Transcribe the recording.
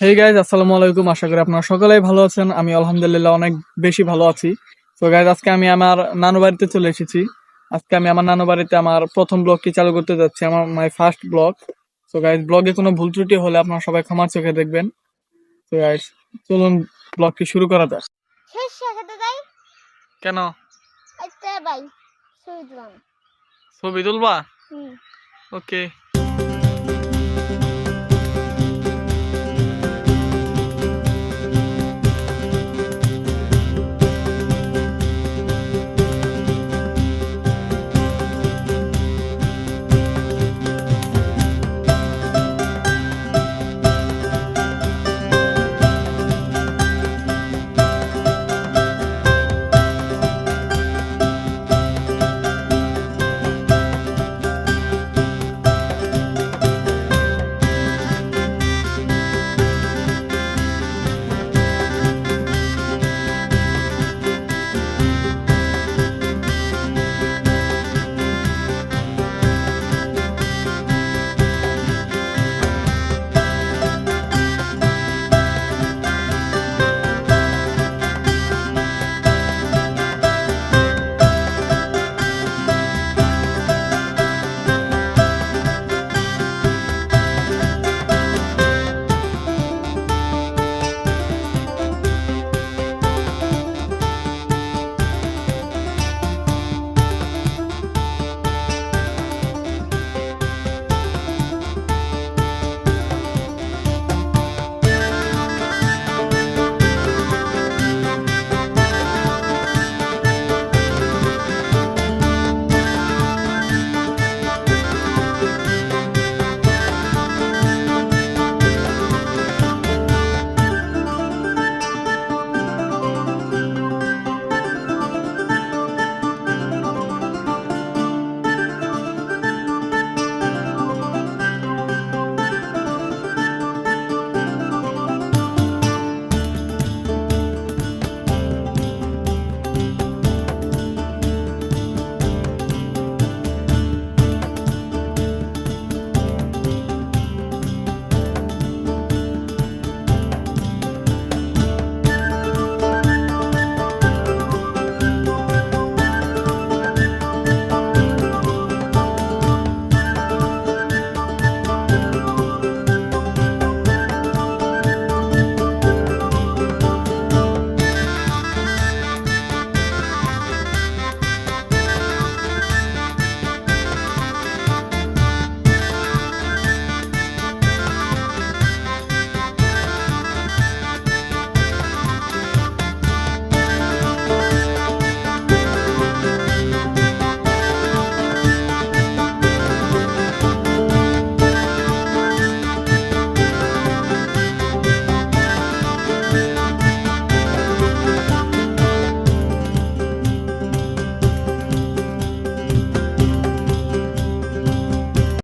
Hey guys আসসালামু আলাইকুম। আশা করি আপনারা সকলেই ভালো আছেন। আমি আলহামদুলিল্লাহ অনেক বেশি ভালো আছি। তো গাইজ আজকে আমি আমার নানু বাড়িতে চলে এসেছি। আজকে আমি আমার নানু বাড়িতে আমার প্রথম ব্লগটি চালু করতে যাচ্ছি আমার মাই ফার্স্ট ব্লগ তো গাইজ ব্লগে কোনো ভুল ত্রুটি হলে আপনারা সবাই ক্ষমার চোখে দেখবেন। তো গাইজ চলুন ব্লগটি শুরু করা যাক। কেন? ছবি তুলবা? ওকে